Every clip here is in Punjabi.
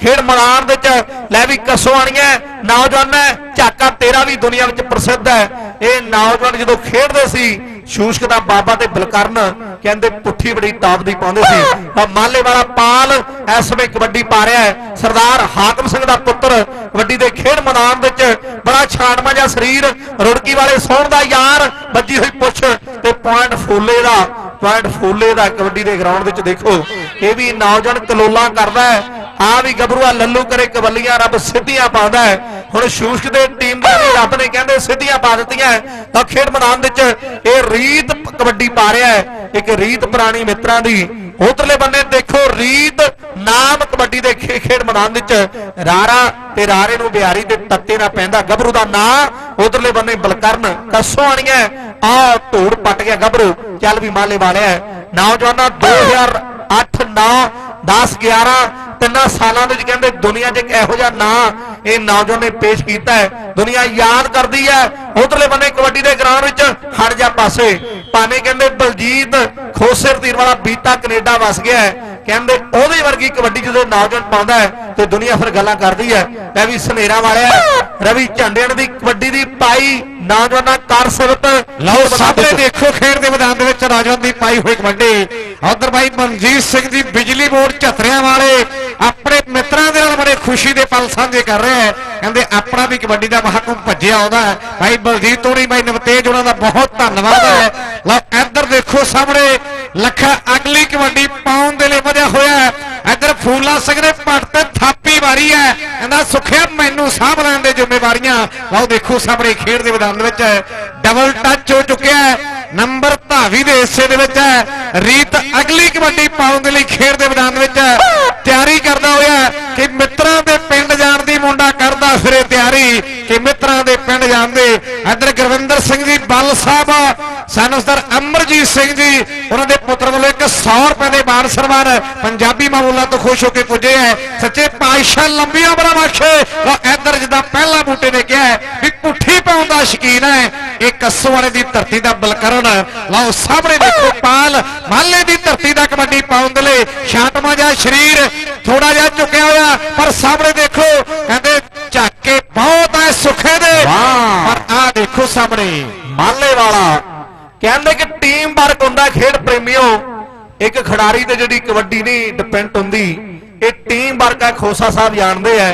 ਖੇਡ ਮੈਦਾਨ ਵਿੱਚ ਲੈ ਵੀ ਕਸੋਆਣੀਆਂ ਨੌਜਵਾਨ ਹੈ, ਝਾਕਾ ਤੇਰਾ ਵੀ ਦੁਨੀਆ ਵਿੱਚ ਪ੍ਰਸਿੱਧ ਹੈ। ਇਹ ਨੌਜਵਾਨ ਜਦੋਂ ਖੇਡਦੇ ਸੀ, ਸ਼ੂਸ਼ਕ ਦਾ ਬਾਬਾ ਤੇ ਬਲਕਰਨ ਕਹਿੰਦੇ ਪੁੱਠੀ ਬੜੀ ਤਾਪ ਦੀ ਪਾਉਂਦੇ ਸੀ। ਤਾਂ ਮਾਲੇ ਵਾਲਾ ਪਾਲ ਇਸ ਸਮੇਂ ਕਬੱਡੀ ਪਾ ਰਿਹਾ ਹੈ। ਸਰਦਾਰ ਹਾਕਮ ਸਿੰਘ ਦਾ ਪੁੱਤਰ ਕਬੱਡੀ ਦੇ ਖੇਡ ਮੈਦਾਨ ਵਿੱਚ ਬੜਾ ਛਾਣਮਾ ਜਿਹਾ ਸਰੀਰ, ਰੁੜਕੀ ਵਾਲੇ ਸੌਣ ਦਾ ਯਾਰ, ਵੱਜੀ ਹੋਈ ਪੁੱਛ ਤੇ ਪੁਆਇੰਟ ਫੋਲੇ ਦਾ ਪੁਆਇੰਟ ਫੂਲੇ ਦਾ ਕਬੱਡੀ ਦੇ ਗਰਾਊਂਡ ਵਿੱਚ ਦੇਖੋ, ਇਹ ਵੀ ਨੌਜਵਾਨ ਕਲੋਲਾ ਕਰਦਾ ਹੈ। ਆ ਵੀ ਗੱਭਰੂਆ ਲੱਲੂ ਕਰੇ ਕਬੱਲੀਆਂ, ਰੱਬ ਸਿੱਧੀਆਂ ਪਾਉਂਦਾ ਹੈ। ਹੁਣ ਸ਼ੂਸ਼ਕ ਦੇ ਟੀਮ ਦਾ ਵੀ ਰੱਬ ਨੇ ਕਹਿੰਦੇ ਸਿੱਧੀਆਂ ਪਾ ਦਿੱਤੀਆਂ ਤਾਂ ਖੇਡ ਮੈਦਾਨ ਵਿੱਚ ਇਹ ਰੀਤ ਕਬੱਡੀ ਪਾ ਰਿਹਾ ਹੈ। ਇੱਕ ਰੀਤ ਪੁਰਾਣੀ ਮਿੱਤਰਾਂ ਦੀ ਉਧਰਲੇ ਬੰਨੇ ਦੇਖੋ, ਰੀਤ ਨਾਮ ਕਬੱਡੀ ਦੇ ਖੇਡ ਮੈਦਾਨ ਵਿੱਚ ਰਾਰਾ ਤੇ ਰਾਰੇ ਨੂੰ ਬਿਹਾਰੀ ਦੇ ਤੱਤੇ ਨਾਲ ਪੈਂਦਾ ਗੱਭਰੂ ਦਾ ਨਾਂ ਉਧਰਲੇ ਬੰਨੇ ਬਲਕਰਨ ਕੱਸੋ ਆਣੀਆਂ ਆ ਧੂੜ ਪੱਟ ਗਿਆ ਗੱਭਰੂ, ਚੱਲ ਵੀ ਮਾਲੇ ਵਾਲਿਆ ਹੈ। ਨੌਜਵਾਨਾਂ 2008 9 10 11 ਤਿੰਨਾਂ ਸਾਲਾਂ ਦੇ ਵਿੱਚ ਕਹਿੰਦੇ ਦੁਨੀਆ 'ਚ ਇੱਕ ਇਹੋ ਜਿਹਾ ਨਾਂ ਇਹ ਨੌਜਵਾਨ ਨੇ ਪੇਸ਼ ਕੀਤਾ ਹੈ। ਦੁਨੀਆ ਯਾਦ ਕਰਦੀ ਹੈ। ਉਧਰਲੇ ਬੰਨੇ ਕਬੱਡੀ ਦੇ ਗਰਾਊਂਡ ਵਿੱਚ ਹਟ ਜਾ ਪਾਸੇ। ਭਾਵੇਂ ਕਹਿੰਦੇ ਬਲਜੀਤ ਖੋਸਰ ਤੀਰ ਵਾਲਾ ਬੀਤਾ ਕੈਨੇਡਾ ਵਸ ਗਿਆ ਹੈ। ਕਹਿੰਦੇ ਉਹਦੇ ਵਰਗੀ ਕਬੱਡੀ ਜਦੋਂ ਨੌਜਵਾਨ ਪਾਉਂਦਾ ਹੈ ਤੇ ਦੁਨੀਆ ਫਿਰ ਗੱਲਾਂ ਕਰਦੀ ਹੈ। ਲੈ ਵੀ ਸਨੇਰਾ ਵਾਲਿਆ ਰਵੀ ਝੰਡੇਣ ਦੀ ਕਬੱਡੀ ਦੀ ਪਾਈ ਨੌਜਵਾਨਾਂ ਕਰ ਸਿਫਤ ਲਓ ਸਾਹਮਣੇ ਦੇਖੋ ਖੇਡ ਦੇ ਮੈਦਾਨ ਦੇ ਵਿੱਚ ਨੌਜਵਾਨ ਦੀ ਪਾਈ ਹੋਈ ਕਬੱਡੀ। ਉਧਰ ਭਾਈ ਮਨਜੀਤ ਸਿੰਘ ਜੀ ਬਿਜਲੀ ਬੋਰਡ ਝਤਰਿਆਂ ਵਾਲੇ ਆਪਣੇ ਮਿੱਤਰਾਂ ਦੇ ਨਾਲ ਬੜੇ ਖੁਸ਼ੀ ਦੇ ਪਲ ਸਾਂਝੇ ਕਰ ਰਿਹਾ ਹੈ। ਕਹਿੰਦੇ, ਆਪਣਾ ਵੀ ਕਬੱਡੀ ਦਾ ਮਹਾਕੁੰਭ ਭੱਜਿਆ ਆਉਂਦਾ ਹੈ। ਭਾਈ ਬਲਜੀਤ ਤੋੜੀ ਭਾਈ ਨਵਤੇਜ ਉਹਨਾਂ ਦਾ ਬਹੁਤ ਧੰਨਵਾਦ ਹੈ। ਲਓ, ਇੱਧਰ ਦੇਖੋ ਸਾਹਮਣੇ ਲੱਖਾ ਅਗਲੀ ਕਬੱਡੀ ਪਾਉਣ ਦੇ ਲਈ ਵਧਿਆ ਹੋਇਆ ਹੈ। ਇੱਧਰ ਫੂਲਾ ਸਿੰਘ ਨੇ ਪੱਟ ਤੇ ਥਾਪੀ ਮਾਰੀ ਹੈ। ਕਹਿੰਦਾ, ਸੁਖਿਆ, ਮੈਨੂੰ ਸਾਂਭ ਲੈਣ ਦੇ ਜ਼ਿੰਮੇਵਾਰੀਆਂ। ਲਓ, ਦੇਖੋ ਸਾਹਮਣੇ ਖੇਡ ਦੇ ਮੈਦਾਨ ਦੇ ਵਿੱਚ ਡਬਲ ਟੱਚ ਹੋ ਚੁੱਕਿਆ ਹੈ। ਨੰਬਰ ਧਾਵੀ ਦੇ ਹਿੱਸੇ ਦੇ ਵਿੱਚ ਹੈ। ਰੀਤ ਅਗਲੀ ਕਬੱਡੀ ਪਾਉਣ ਦੇ ਲਈ ਖੇਡ ਦੇ ਮੈਦਾਨ ਵਿੱਚ ਹੈ। ਤਿਆਰੀ ਕਰਦਾ ਹੋਇਆ ਕਿ ਮਿੱਤਰਾਂ ਦੇ ਪਿੰਡ ਜਾਣ ਦੀ ਮੁੰਡਾ ਕਰਦਾ ਫਿਰੇ ਤਿਆਰੀ ਕਿ ਮਿੱਤਰਾਂ ਦੇ ਪਿੰਡ ਜਾਣ ਇੱਧਰ ਗੁਰਵਿੰਦਰ ਸਿੰਘ ਜੀ, ਬੱਲ ਸਾਹਿਬ ਸਾਨੂੰ ਸਰ ਅਮਰਜੀਤ ਸਿੰਘ ਜੀ, ਉਹਨਾਂ ਦੇ ਪੁੱਤਰ ਵੱਲੋਂ ਇੱਕ 100 ਰੁਪਏ ਦੇ ਮਾਨ ਸਨਮਾਨ ਪੰਜਾਬੀ ਮਾਮੂਲਾਂ ਤੋਂ ਖੁਸ਼ ਹੋ ਕੇ ਪੁੱਜੇ ਹੈ। ਸੱਚੇ ਪਾਤਸ਼ਾਹ ਲੰਬੀਆਂ ਬੜਾ ਬਖਸ਼ੇ ਉਹ ਇੱਧਰ ਜਿੱਦਾਂ ਪਹਿਲਾ ਬੂਟੇ ਨੇ ਕਿਹਾ ਵੀ ਦਾ ਸ਼ਕੀਨ ਹੈ। ਇਹ ਕੱਸੋ ਵਾਲੇ ਦੀ ਧਰਤੀ ਦਾ ਬਲਕਰਨ। ਲਓ ਸਾਹਮਣੇ ਦੇਖੋ ਪਾਲ ਮਾਲੇ ਦੀ ਧਰਤੀ ਦਾ ਕਬੱਡੀ ਪਾਉਣ ਦੇ ਲਈ ਸ਼ਾਂਤਮਾ ਜਿਹਾ ਸਰੀਰ ਥੋੜਾ ਜਿਹਾ ਝੁਕਿਆ ਹੋਇਆ ਪਰ ਸਾਹਮਣੇ ਦੇਖੋ ਕਹਿੰਦੇ ਝਾਕੇ ਬਹੁਤ ਹੈ ਸੁਖੇ ਦੇ। ਪਰ ਆਹ ਦੇਖੋ ਸਾਹਮਣੇ ਮਾਲੇ ਵਾਲਾ ਕਹਿੰਦੇ ਕਿ ਟੀਮ ਵਰਕ ਹੁੰਦਾ ਖੇਡ ਪ੍ਰੇਮੀਓ ਇੱਕ ਖਿਡਾਰੀ ਤੇ ਜਿਹੜੀ ਕਬੱਡੀ ਨਹੀਂ ਡਿਪੈਂਡ ਹੁੰਦੀ ਇਹ ਟੀਮ ਵਰਕ ਹੈ ਖੋਸਾ ਸਾਹਿਬ ਜਾਣਦੇ ਆ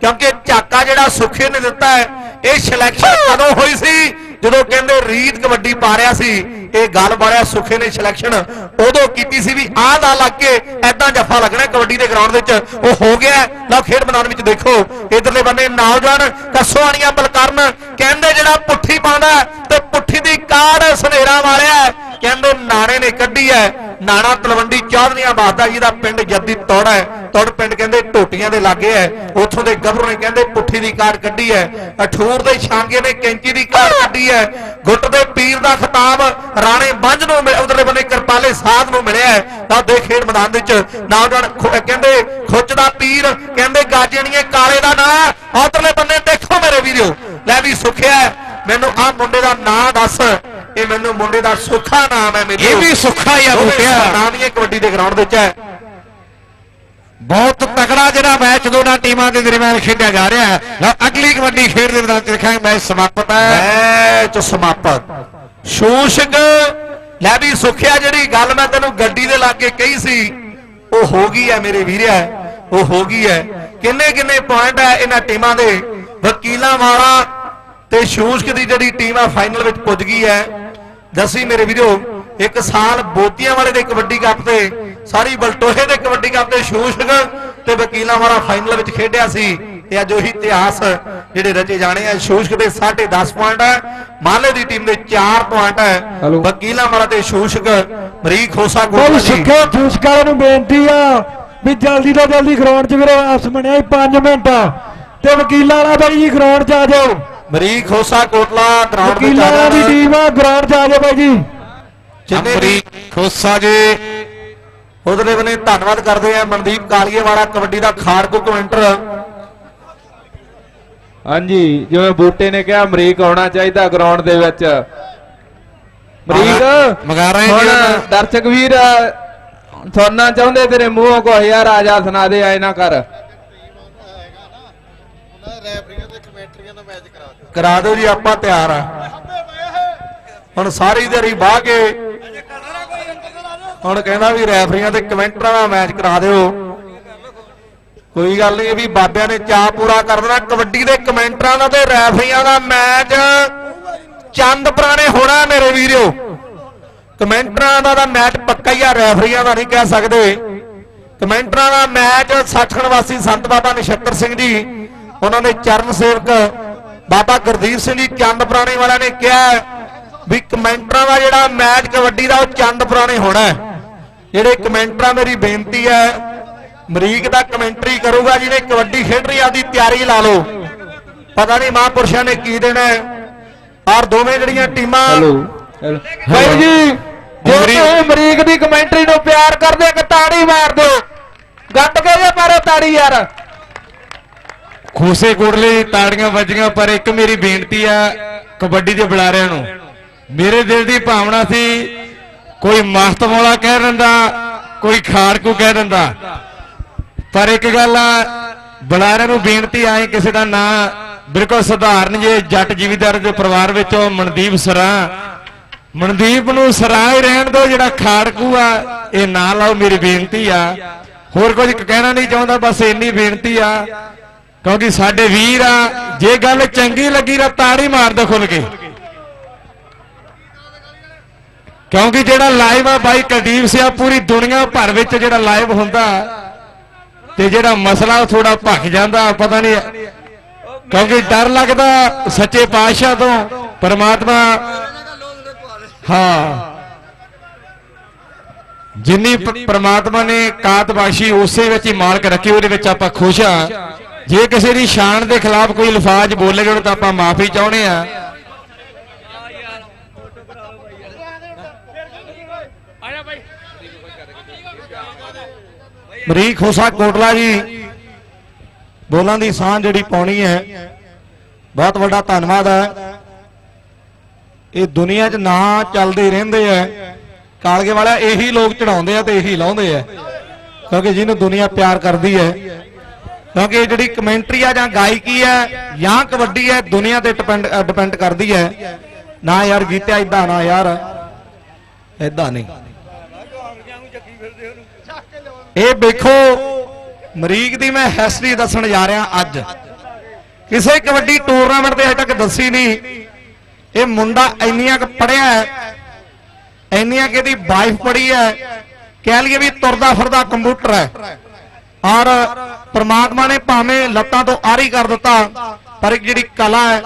ਕਿਉਂਕਿ ਝਾਕਾ ਜਿਹੜਾ ਸੁਖੇ ਨੇ ਦਿੱਤਾ ਹੈ ਇਹ ਸਿਲੈਕਸ਼ਨ ਕਦੋਂ ਹੋਈ ਸੀ? ਜਦੋਂ ਕਹਿੰਦੇ ਰੀਤ ਕਬੱਡੀ ਪਾ ਰਿਆ ਸੀ ਇਹ ਗੱਲ ਬਾਰਿਆ ਸੁਖੇ ਨੇ ਸਿਲੈਕਸ਼ਨ ਉਦੋਂ ਕੀਤੀ ਸੀ ਵੀ ਆਹ ਦਾ ਲੱਗ ਕੇ ਐਦਾਂ ਜੱਫਾ ਲੱਗਣਾ ਕਬੱਡੀ ਦੇ ਗਰਾਊਂਡ ਵਿੱਚ। ਉਹ ਹੋ ਗਿਆ। ਲਓ ਖੇਡ ਮੈਦਾਨ ਵਿੱਚ ਦੇਖੋ। ਇਧਰਲੇ ਬੰਨੇ ਨੌਜਵਾਨ ਕਸੋਆਣੀਆਂ ਬਲਕਰਨ। ਕਹਿੰਦੇ ਜਿਹੜਾ ਪੁੱਠੀ ਪਾਉਂਦਾ ਤੇ ਪੁੱਠੀ ਦੀ ਕਾੜ ਸਨੇਰਾ ਵਾਲਿਆ ਕਹਿੰਦੇ ਨਾਣੇ ਨੇ ਕੱਢੀ ਹੈ। ਨਾਣਾ ਤਲਵੰਡੀ ਚੌਧਰੀਆਂ ਬਾਦਾ ਜੀ ਦਾ ਪਿੰਡ ਜੱਦੀ ਤੋੜ ਹੈ। ਤੋੜ ਪਿੰਡ ਕਹਿੰਦੇ ਟੋਟੀਆਂ ਦੇ ਲਾਗੇ ਹੈ। ਉੱਥੋਂ ਦੇ ਗੱਭਰੂ ਨੇ ਕਹਿੰਦੇ ਪੁੱਠੀ ਦੀ ਕਾਰ ਕੱਢੀ ਹੈ। ਅਠੂਰ ਦੇ ਛਾਂਗੇ ਨੇ ਕੈਂਚੀ ਦੀ ਕਾਰ ਕੱਢੀ ਹੈ। ਗੁੱਟ ਦੇ ਪੀਰ ਦਾ ਖਿਤਾਬ ਰਾਣੇ ਬੰਝ ਨੂੰ ਮਿਲ- ਉਧਰਲੇ ਬੰਨੇ ਕਿਰਪਾਲੇ ਸਾਧ ਨੂੰ ਮਿਲਿਆ ਹੈ। ਤਾਂ ਦੇ ਖੇਡ ਮੈਦਾਨ ਵਿੱਚ ਨੌਜਵਾਨ ਕਹਿੰਦੇ ਖੁੱਚ ਦਾ ਪੀਰ, ਕਹਿੰਦੇ ਗਾਜਣੀਏ ਕਾਲੇ ਦਾ ਨਾਂ। ਉਧਰਲੇ ਬੰਨੇ ਦੇਖੋ ਮੇਰੇ ਵੀਰੋ, ਲੈ ਵੀ ਸੁਖਿਆ ਮੈਨੂੰ ਆ ਮੁੰਡੇ ਦਾ ਨਾਂ ਦੱਸ। ਇਹ ਮੈਨੂੰ ਮੁੰਡੇ ਦਾ ਸੁੱਖਾ ਨਾਮ ਹੈ ਮੇਰੇ ਇਹ ਵੀ ਸੁੱਖਾ ਹੀ ਆ ਬੂਟਿਆ। ਨਾਮ ਹੀ ਕਬੱਡੀ ਦੇ ਗਰਾਊਂਡ ਵਿੱਚ ਹੈ। ਬਹੁਤ ਤਕੜਾ ਜਿਹੜਾ ਮੈਚ ਦੋਨਾਂ ਟੀਮਾਂ ਦੇ ਦਰਮਿਆਨ ਖੇਡਿਆ ਜਾ ਰਿਹਾ ਹੈ। ਲਓ ਅਗਲੀ ਕਬੱਡੀ ਖੇਡ ਦੇ ਮੈਦਾਨ 'ਚ ਦੇਖਾਂਗੇ ਮੈਚ ਸਮਾਪਤ ਹੈ। ਮੈਚ ਸਮਾਪਤ। ਸ਼ੂਸ਼ਕ ਲੈ ਵੀ ਸੁਖਿਆ ਜਿਹੜੀ ਗੱਲ ਮੈਂ ਤੈਨੂੰ ਗੱਡੀ ਦੇ ਲਾਗੇ ਕਹੀ ਸੀ ਉਹ ਹੋ ਗਈ ਹੈ ਮੇਰੇ ਵੀਰਿਆ ਉਹ ਹੋ ਗਈ ਹੈ। ਕਿੰਨੇ ਕਿੰਨੇ ਪੁਆਇੰਟ ਹੈ ਇਹਨਾਂ ਟੀਮਾਂ ਦੇ। ਵਕੀਲਾਂ ਵਾਲਾ ਤੇ ਸ਼ੂਸ਼ਕ ਦੀ ਜਿਹੜੀ ਟੀਮ ਆ ਫਾਈਨਲ ਵਿੱਚ ਪੁੱਜ ਗਈ ਹੈ। ਦੱਸੀ ਮੇਰੇ ਵੀਰੋ ਇੱਕ ਸਾਲ ਬੋਤੀਆਂ ਵਾਲੇ ਦੇ ਕਬੱਡੀ ਕੱਪ ਤੇ ਸਾਰੀ ਬਲਟੋਹੇ ਦੇ ਕਬੱਡੀ ਕੱਪ ਤੇ ਸ਼ੂਸ਼ਕ ਤੇ ਵਕੀਲਾਂ ਵਾਲਾ ਫਾਈਨਲ ਵਿੱਚ ਖੇਡਿਆ ਸੀ। ਤੇ ਅੱਜ ਉਹੀ ਇਤਿਹਾਸ ਜਿਹੜੇ ਰਚੇ ਜਾਣੇ ਆ। ਸ਼ੂਸ਼ਕ ਦੇ 10.5 ਪੁਆਇੰਟ ਹੈ ਮਾਲੇ ਦੀ ਟੀਮ ਦੇ 4 ਪੁਆਇੰਟ ਹੈ। ਵਕੀਲਾਂ ਵਾਲਾ ਤੇ ਸ਼ੂਸ਼ਕ ਮਰੀਕ ਖੋਸਾ ਜੀ। ਸਿੱਖੇ ਜੂਸਕਾਰਾਂ ਨੂੰ ਬੇਨਤੀ ਆ ਵੀ ਜਲਦੀ ਤੋਂ ਜਲਦੀ ਗਰਾਊਂਡ 'ਚ ਵੀਰੋ ਆਸ ਬਣਿਆ 5 ਮਿੰਟ। ਤੇ ਵਕੀਲਾਂ ਵਾਲਾ ਬਾਈ ਜੀ ਗਰਾਊਂਡ 'ਚ ਆ ਜਾਓ। ਮਰੀਕ ਖੋਸਾ ਕੋਟਲਾ ਗਰਾਊਂਡ ਵਿੱਚ ਵਕੀਲਾਂ ਆ ਵਾਲਾ ਦੀ। ਟੀਮ ਆ ਗਰਾਊਂਡ 'ਚ ਆ ਜਾਓ ਬਾਈ ਜੀ। ਜਿੰਨੇ ਵੀ ਖੋਸਾ ਜੀ। ਉਧਰਲੇ ਬਨੇ ਧੰਨਵਾਦ ਕਰਦੇ ਆ ਮਨਦੀਪ ਕਾਲੀਏ ਵਾਲਾ ਕਬੱਡੀ ਦਾ ਖਾੜਕੂ ਕਮੈਂਟਰ ਹਾਂਜੀ ਜਿਵੇਂ ਬੂਟੇ ਨੇ ਕਿਹਾ ਅਮਰੀਕ ਆਉਣਾ ਚਾਹੀਦਾ ਗਰਾਊਂਡ ਦੇ ਵਿੱਚ। ਅਮਰੀਕ ਮਗਾ ਰਹੇ ਹੁਣ ਜੀ ਉਹਨਾਂ- ਦਰਸ਼ਕ ਵੀਰ ਸੁਣਨਾ ਚਾਹੁੰਦੇ ਤੇਰੇ ਮੂੰਹੋਂ ਕੋ ਯਾਰ ਆ ਜਾ ਸੁਣਾ ਦੇ ਨਾ ਕਰ। ਕਰਾ ਦਿਓ ਜੀ, ਆਪਾਂ ਤਿਆਰ ਆ। ਹੁਣ ਸਾਰੀ ਦਿਹਾੜੀ ਬਾਹ ਕੇ ਹੁਣ ਕਹਿੰਦਾ ਵੀ ਰੈਫਰੀਆਂ ਤੇ ਕਮੈਂਟਰਾਂ ਦਾ ਮੈਚ ਕਰਾ ਦਿਓ। ਕੋਈ ਗੱਲ ਨਹੀਂ ਵੀ ਬਾਬਿਆਂ ਨੇ ਚਾਹ ਪੂਰਾ ਕਰ ਦੇਣਾ। ਕਬੱਡੀ ਦੇ ਕਮੈਂਟਰਾਂ ਦਾ ਤੇ ਰੈਫਰੀਆਂ ਦਾ ਮੈਚ ਚੰਦ ਪੁਰਾਣੇ ਹੋਣਾ ਮੇਰੇ ਵੀਰੋ। ਕਮੈਂਟਰਾਂ ਦਾ ਤਾਂ ਮੈਚ ਪੱਕਾ ਹੀ ਆ, ਰੈਫਰੀਆਂ ਦਾ ਨਹੀਂ ਕਹਿ ਸਕਦੇ। ਕਮੈਂਟਰਾਂ ਦਾ ਮੈਚ ਸੱਚਖੰਡ ਵਾਸੀ ਸੰਤ ਬਾਬਾ ਨਛੱਤਰ ਸਿੰਘ ਜੀ, ਉਹਨਾਂ ਦੇ ਚਰਨ ਸੇਵਕ ਬਾਬਾ ਗੁਰਦੀਪ ਸਿੰਘ ਜੀ ਚੰਦ ਪੁਰਾਣੇ ਵਾਲਿਆਂ ਨੇ ਕਿਹਾ ਵੀ ਕਮੈਂਟਰਾਂ ਦਾ ਜਿਹੜਾ ਮੈਚ ਕਬੱਡੀ ਦਾ ਉਹ ਚੰਦ ਪੁਰਾਣੇ ਹੋਣਾ। ਜਿਹੜੇ ਕਮੈਂਟਰਾਂ ਮੇਰੀ ਬੇਨਤੀ ਹੈ ਮਰੀਕ ਦਾ ਕਮੈਂਟਰੀ ਕਰੂਗਾ ਜਿਹਨੇ ਕਬੱਡੀ ਖੇਡ ਰਹੀ ਆਦੀ ਤਿਆਰੀ ਲਾ ਲਓ। ਪਤਾ ਨਹੀਂ ਮਹਾਂਪੁਰਸ਼ਾਂ ਨੇ ਕੀ ਦੇਣਾ ਹੈ। ਔਰ ਦੋਵੇਂ ਜਿਹੜੀਆਂ ਟੀਮਾਂ ਹੈਲੋ। ਬਾਈ ਜੀ ਜੇ ਅਮਰੀਕ- ਤੁਸੀਂ ਅਮਰੀਕ ਦੀ ਕਮੈਂਟਰੀ ਨੂੰ ਪਿਆਰ ਕਰਦੇ ਕਿ ਤਾੜੀ ਮਾਰ ਦਿਓ। ਗੱਟ ਕੇ ਜੇ ਮਾਰੋ ਤਾੜੀ ਯਾਰ। ਖੋਸੇ ਕੋਟਲੇ ਤਾੜੀਆਂ ਵੱਜੀਆਂ, ਪਰ ਇੱਕ ਮੇਰੀ ਬੇਨਤੀ ਆ ਕਬੱਡੀ ਦੇ ਬੁਲਾਰਿਆਂ ਨੂੰ। ਮੇਰੇ ਦਿਲ ਦੀ ਭਾਵਨਾ ਸੀ ਕੋਈ ਮਸਤ ਮੌਲਾ ਕਹਿ ਦਿੰਦਾ, ਕੋਈ ਖਾੜਕੂ ਕਹਿ ਦਿੰਦਾ। ਪਰ ਇੱਕ ਗੱਲ ਆ, ਬੁਲਾਰਿਆਂ ਨੂੰ ਬੇਨਤੀ ਆਏ ਕਿਸੇ ਦਾ ਨਾਂ ਬਿਲਕੁਲ ਸਧਾਰਨ ਜੇ ਜੱਟ ਜ਼ਿਮੀਂਦਾਰ ਦੇ ਪਰਿਵਾਰ ਵਿੱਚੋਂ ਮਨਦੀਪ ਸਰਾ। ਮਨਦੀਪ ਨੂੰ ਸਰਾਂ ਹੀ ਰਹਿਣ ਦਿਓ, ਜਿਹੜਾ ਖਾੜਕੂ ਆ, ਇਹ ਨਾ ਲਾਓ, ਮੇਰੀ ਬੇਨਤੀ ਆ। ਹੋਰ ਕੁਝ ਕਹਿਣਾ ਨਹੀਂ ਚਾਹੁੰਦਾ, ਬਸ ਇੰਨੀ ਬੇਨਤੀ ਆ ਕਿਉਂਕਿ ਸਾਡੇ ਵੀਰ ਆ, ਜੇ ਗੱਲ ਚੰਗੀ ਲੱਗੀ ਤਾਂ ਤਾੜੀ ਮਾਰ ਦੋ ਖੁੱਲ ਕੇ। ਕਿਉਂਕਿ ਜਿਹੜਾ ਲਾਈਵ ਆ ਬਾਈ ਕੁਲਦੀਪ ਸਿਆ, ਪੂਰੀ ਦੁਨੀਆ ਭਰ ਵਿੱਚ ਜਿਹੜਾ ਲਾਈਵ ਹੁੰਦਾ, ਤੇ ਜਿਹੜਾ ਮਸਲਾ ਥੋੜਾ ਭੱਖ ਜਾਂਦਾ, ਪਤਾ ਨਹੀਂ ਕਿਉਂਕਿ ਡਰ ਲੱਗਦਾ ਸੱਚੇ ਪਾਤਸ਼ਾਹ ਤੋਂ, ਪਰਮਾਤਮਾ ਹਾਂ। ਜਿੰਨੀ ਪਰਮਾਤਮਾ ਨੇ ਕਾਤਬਾਸ਼ੀ ਉਸੇ ਵਿੱਚ ਹੀ ਮਾਲਕ ਰੱਖੀ, ਉਹਦੇ ਵਿੱਚ ਆਪਾਂ ਖੁਸ਼ ਆ ਜੇ ਕਿਸੇ ਦੀ ਸ਼ਾਨ ਦੇ ਖਿਲਾਫ ਕੋਈ ਲਫ਼ਾਜ਼ ਬੋਲੇਗਾ ਤਾਂ ਆਪਾਂ ਮਾਫੀ ਚਾਹੁੰਦੇ ਆ ਮਰੀਕ ਹੋਸਾ ਕੋਟਲਾ ਜੀ, ਬੋਲਾਂ ਦੀ ਸਾਂਝ ਜਿਹੜੀ ਪਾਉਣੀ ਹੈ, ਬਹੁਤ ਵੱਡਾ ਧੰਨਵਾਦ ਹੈ। ਇਹ ਦੁਨੀਆ 'ਚ ਨਾਂ ਚੱਲਦੇ ਰਹਿੰਦੇ ਆ। ਕਾਲਗੇ ਵਾਲਾ ਇਹੀ ਲੋਕ ਚੜਾਉਂਦੇ ਆ ਤੇ ਇਹੀ ਲਾਉਂਦੇ ਆ, ਕਿਉਂਕਿ ਜਿਹਨੂੰ ਦੁਨੀਆ ਪਿਆਰ ਕਰਦੀ ਹੈ ਕਿਉਂਕਿ ਇਹ ਜਿਹੜੀ ਕਮੈਂਟਰੀ ਆ ਜਾਂ ਗਾਇਕੀ ਹੈ ਜਾਂ ਕਬੱਡੀ ਹੈ, ਦੁਨੀਆ ਤੇ ਡਿਪੈਂਡ ਡਿਪੈਂਡ ਕਰਦੀ ਹੈ। ਨਾ ਯਾਰ ਗੀਤਿਆ ਇਦਾਂ ਨਾ ਯਾਰ ਇਦਾਂ ਨਹੀਂ। ਇਹ ਵੇਖੋ, ਮਰੀਕ ਦੀ ਮੈਂ ਹਿਸਟਰੀ ਦੱਸਣ ਜਾ ਰਿਹਾ ਅੱਜ। ਕਿਸੇ ਕਬੱਡੀ ਟੂਰਨਾਮੈਂਟ ਤੇ ਅਜੇ ਤੱਕ ਦੱਸੀ ਨਹੀਂ। ਇਹ ਮੁੰਡਾ ਇੰਨੀਆਂ ਕੁ ਪੜਿਆ ਹੈ, ਇੰਨੀਆਂ ਕਿ ਇਹਦੀ ਵਾਈਫ ਪੜੀ ਹੈ, ਕਹਿ ਲਈਏ ਵੀ ਤੁਰਦਾ ਫਿਰਦਾ ਕੰਪਿਊਟਰ ਹੈ। ਔਰ ਪ੍ਰਮਾਤਮਾ ਨੇ ਭਾਵੇਂ ਲੱਤਾਂ ਤੋਂ ਆਰੀ ਕਰ ਦਿੱਤਾ, ਪਰ ਇੱਕ ਜਿਹੜੀ ਕਲਾ ਹੈ,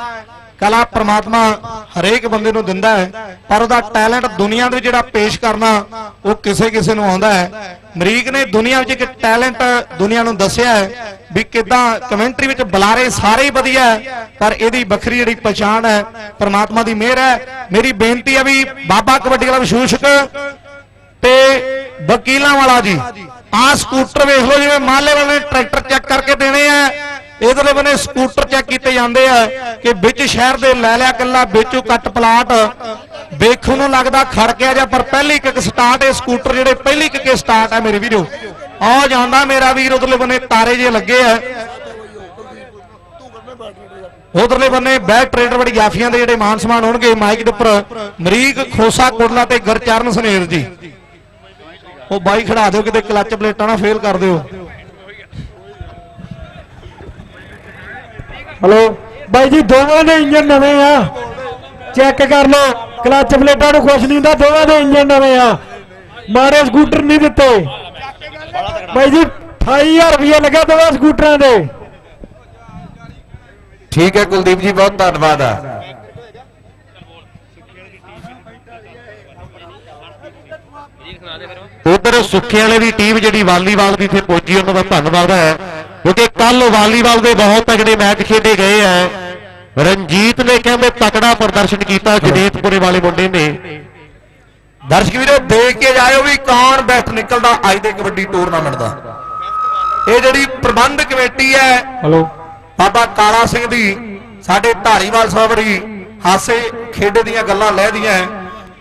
ਕਲਾ ਪ੍ਰਮਾਤਮਾ ਹਰੇਕ ਬੰਦੇ ਨੂੰ ਦਿੰਦਾ ਹੈ, ਪਰ ਉਹਦਾ ਟੈਲੈਂਟ ਦੁਨੀਆ ਦੇ ਵਿੱਚ ਜਿਹੜਾ ਪੇਸ਼ ਕਰਨਾ, ਉਹ ਕਿਸੇ ਕਿਸੇ ਨੂੰ ਆਉਂਦਾ ਹੈ। ਮਰੀਕ ਨੇ ਦੁਨੀਆ ਵਿੱਚ ਇੱਕ ਟੈਲੈਂਟ ਦੁਨੀਆ ਨੂੰ ਦੱਸਿਆ ਹੈ ਵੀ ਕਿਦਾਂ ਕਮੈਂਟਰੀ ਵਿੱਚ ਬੁਲਾਰੇ ਸਾਰੇ ਹੀ ਵਧੀਆ ਪਰ ਇਹਦੀ ਵੱਖਰੀ ਜਿਹੜੀ ਪਛਾਣ ਹੈ, ਪ੍ਰਮਾਤਮਾ ਦੀ ਮਿਹਰ ਹੈ। ਮੇਰੀ ਬੇਨਤੀ ਹੈ ਵੀ ਬਾਬਾ ਕਬੱਡੀ ਵਾਲਾ ਵਿਸ਼ੂਸ਼ਕ ਤੇ ਵਕੀਲਾਂ ਵਾਲਾ ਜੀ। ਆਹ ਸਕੂਟਰ ਵੇਖ ਲਓ ਜਿਵੇਂ ਮਾਲੇ ਵਾਲੇ ਟਰੈਕਟਰ ਚੈੱਕ ਕਰਕੇ ਦੇਣੇ ਆ। ਇਧਰਲੇ ਬੰਨੇ ਸਕੂਟਰ ਚੈੱਕ ਕੀਤੇ ਜਾਂਦੇ ਆ ਕਿ ਵਿੱਚ ਸ਼ਹਿਰ ਦੇ ਲੈ ਲਿਆ ਕੱਲਾ ਵਿੱਚੋਂ ਕੱਟ ਪਲਾਟ। ਵੇਖਣ ਨੂੰ ਲੱਗਦਾ ਖੜਕਿਆ ਜਾਂ ਪਰ ਪਹਿਲੀ ਕਿੱਕ ਸਟਾਰਟ ਇਹ ਸਕੂਟਰ ਜਿਹੜੇ ਪਹਿਲੀ ਕਿੱਕੇ ਸਟਾਰਟ ਆ ਮੇਰੇ ਵੀਰੋ। ਆ ਜਾਂਦਾ ਮੇਰਾ ਵੀਰ, ਉਧਰਲੇ ਬੰਨੇ ਤਾਰੇ ਜੇ ਲੱਗੇ ਆ। ਉਧਰਲੇ ਬੰਨੇ ਬੈਕ ਟ੍ਰੇਡਰ ਬੜੀ ਜਾਫੀਆਂ ਦੇ ਜਿਹੜੇ ਮਾਨ ਸਮਾਨ ਹੋਣਗੇ, ਮਾਈਕ ਦੇ ਉੱਪਰ, ਮਰੀਕ ਖੋਸਾ ਕੋਟਲਾ ਤੇ ਗਰਚਰਨ ਸਨੇਰ ਜੀ। ਉਹ ਬਾਈ ਖੜਾ ਦਿਓ ਕਿਤੇ ਕਲੱਚ ਪਲੇਟਾਂ ਨਾ ਫੇਲ ਕਰ ਦਿਓ। ਹਲੋ ਬਾਈ ਜੀ ਦੋਵਾਂ ਦੇ ਇੰਜਨ ਨਵੇਂ ਆ। ਚੈੱਕ ਕਰ ਲਓ ਕਲੱਚ ਪਲੇਟਾਂ ਨੂੰ ਕੁਛ ਨਹੀਂ ਹੁੰਦਾ ਦੋਵਾਂ ਦੇ ਇੰਜਨ ਨਵੇਂ ਆ। ਮਾਰੇ ਸਕੂਟਰ ਨਹੀਂ ਦਿੱਤੇ। ਬਾਈ ਜੀ 28000 ਰੁਪਏ ਲੱਗਾ ਦੋਵਾਂ ਸਕੂਟਰਾਂ ਦੇ। ਠੀਕ ਹੈ ਕੁਲਦੀਪ ਜੀ ਬਹੁਤ ਧੰਨਵਾਦ ਆ। ਉਧਰ ਸੁੱਖੇ ਵਾਲੇ ਦੀ ਟੀਮ ਜਿਹੜੀ ਵਾਲੀਬਾਲ ਦੀ ਇੱਥੇ ਪਹੁੰਚੀ ਉਹਨਾਂ ਦਾ ਧੰਨਵਾਦ ਹੈ। ਕਿਉਂਕਿ ਕੱਲ ਵਾਲੀਬਾਲ ਦੇ ਬਹੁਤ ਤਗੜੇ ਮੈਚ ਖੇਡੇ ਗਏ ਆ ਰਣਜੀਤ ਨੇ ਕਹਿੰਦੇ ਤਕੜਾ ਪ੍ਰਦਰਸ਼ਨ ਕੀਤਾ ਜਦੀਦਪੁਰੇ ਵਾਲੇ ਮੁੰਡੇ ਨੇ। ਦਰਸ਼ਕ ਵੀਰੋ ਦੇਖ ਕੇ ਜਾਇਓ ਵੀ ਕੌਣ ਬੈਸਟ ਨਿਕਲਦਾ ਅੱਜ ਦੇ ਕਬੱਡੀ ਟੂਰਨਾਮੈਂਟ ਦਾ। ਇਹ ਜਿਹੜੀ ਪ੍ਰਬੰਧ ਕਮੇਟੀ ਹੈ ਹਲੋ ਬਾਬਾ ਕਾਲਾ ਸਿੰਘ ਦੀ ਸਾਡੇ ਧਾਰੀਵਾਲ ਸਾਹਿਬ ਬੜੀ ਹਾਸੇ ਖੇਡੇ ਦੀਆਂ ਗੱਲਾਂ ਲੈਦੀਆਂ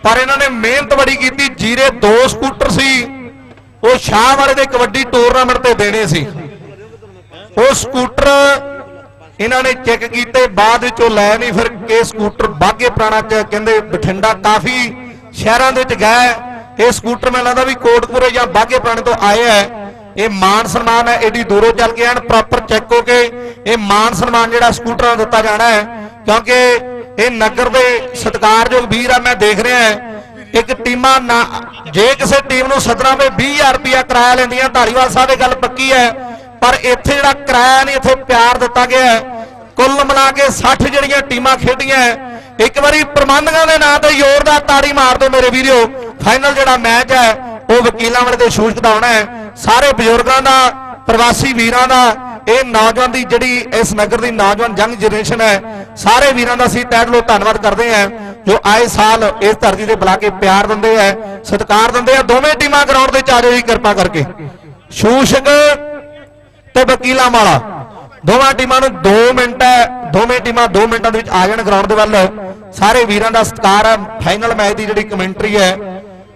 ਪਰ ਇਹਨਾਂ ਨੇ ਮਿਹਨਤ ਬੜੀ ਕੀਤੀ, ਜੀਰੇ ਦੋ ਸਕੂਟਰ ਸੀ, ਉਹ ਸ਼ਾਹ ਵਾਲੇ ਦੇ ਕਬੱਡੀ ਟੂਰਨਾਮੈਂਟ ਤੇ ਦੇਣੇ ਸੀ। ਉਹ ਸਕੂਟਰ ਇਹਨਾਂ ਨੇ ਚੈੱਕ ਕੀਤੇ, ਬਾਅਦ ਵਿੱਚ ਉਹ ਲੈ ਨਹੀਂ, ਫਿਰ ਇਹ ਸਕੂਟਰ ਬਾਗੇ ਪੁਰਾਣਾ ਚ ਕਹਿੰਦੇ ਬਠਿੰਡਾ ਕਾਫੀ ਸ਼ਹਿਰਾਂ ਦੇ ਵਿੱਚ ਗਏ ਇਹ ਸਕੂਟਰ ਮੈਨੂੰ ਲੱਗਦਾ ਵੀ ਕੋਟਪੁਰੇ ਜਾਂ ਬਾਗੇ ਪੁਰਾਣੇ ਤੋਂ ਆਏ ਹੈ। ਇਹ ਮਾਨ ਸਨਮਾਨ ਹੈ, ਏਡੀ ਦੂਰੋਂ ਚੱਲ ਕੇ ਆਣ ਪ੍ਰੋਪਰ ਚੈੱਕ ਹੋ ਕੇ ਇਹ ਮਾਨ ਸਨਮਾਨ ਜਿਹੜਾ ਸਕੂਟਰਾਂ ਦਿੱਤਾ ਜਾਣਾ ਹੈ, ਕਿਉਂਕਿ ਇਹ ਨਗਰ ਦੇ ਸਤਿਕਾਰਯੋਗ ਵੀਰ ਆ, ਮੈਂ ਦੇਖ ਰਿਹਾ ਇੱਕ ਟੀਮਾਂ ਨਾ, ਜੇ ਕਿਸੇ ਟੀਮ ਨੂੰ ਸੱਦਣਾ ਹੋਵੇ 20000 ਰੁਪਇਆ ਕਿਰਾਇਆ ਲੈਂਦੀਆਂ, ਧਾਰੀਵਾਲ ਸਾਹਿਬ, ਇਹ ਗੱਲ ਪੱਕੀ ਹੈ। ਪਰ ਇੱਥੇ ਜਿਹੜਾ ਕਿਰਾਇਆ ਨਹੀਂ, ਇੱਥੇ ਪਿਆਰ ਦਿੱਤਾ ਗਿਆ ਹੈ। ਕੁੱਲ ਮਿਲਾ ਕੇ 60 ਜਿਹੜੀਆਂ ਟੀਮਾਂ ਖੇਡੀਆਂ ਇੱਕ ਵਾਰੀ ਪ੍ਰਬੰਧਕਾਂ ਦੇ ਨਾਂ ਤੇ ਜ਼ੋਰਦਾਰ ਤਾੜੀ ਮਾਰ ਦਿਓ ਮੇਰੇ ਵੀਰੋ। ਫਾਈਨਲ ਜਿਹੜਾ ਮੈਚ ਹੈ, ਉਹ ਵਕੀਲਾਂ ਵਾਲੇ ਦੇ ਸ਼ੂਸ਼ਕ ਦਾ ਹੈ। ਸਾਰੇ ਬਜ਼ੁਰਗਾਂ ਦਾ, ਪ੍ਰਵਾਸੀ ਵੀਰਾਂ ਦਾ ਇਹ ਨੌਜਵਾਨ ਦੀ ਜਿਹੜੀ ਇਸ ਨਗਰ ਦੀ ਨੌਜਵਾਨ ਯੰਗ ਜਨਰੇਸ਼ਨ ਹੈ, ਸਾਰੇ ਵੀਰਾਂ ਦਾ ਅਸੀਂ ਟੈਡਲੋ ਧੰਨਵਾਦ ਕਰਦੇ ਹਾਂ, ਜੋ ਆਏ ਸਾਲ ਇਸ ਧਰਤੀ ਤੇ ਬੁਲਾ ਕੇ ਪਿਆਰ ਦਿੰਦੇ ਆ ਸਤਿਕਾਰ ਦਿੰਦੇ ਆ ਦੋਵੇਂ ਟੀਮਾਂ ਗਰਾਊਂਡ ਦੇ ਵਿੱਚ ਆ ਜਾਓ ਜੀ ਕਿਰਪਾ ਕਰਕੇ। ਸ਼ੂਸ਼ਕ ਤੇ ਵਕੀਲਾਂ ਵਾਲਾ। ਦੋਵਾਂ ਟੀਮਾਂ ਨੂੰ 2 ਮਿੰਟ ਹੈ, ਦੋਵੇਂ ਟੀਮਾਂ 2 ਮਿੰਟਾਂ ਦੇ ਵਿੱਚ ਆ ਜਾਣ ਗਰਾਊਂਡ ਦੇ ਵੱਲ। ਸਾਰੇ ਵੀਰਾਂ ਦਾ ਸਤਿਕਾਰ ਹੈ ਫਾਈਨਲ ਮੈਚ ਦੀ ਜਿਹੜੀ ਕਮੈਂਟਰੀ ਹੈ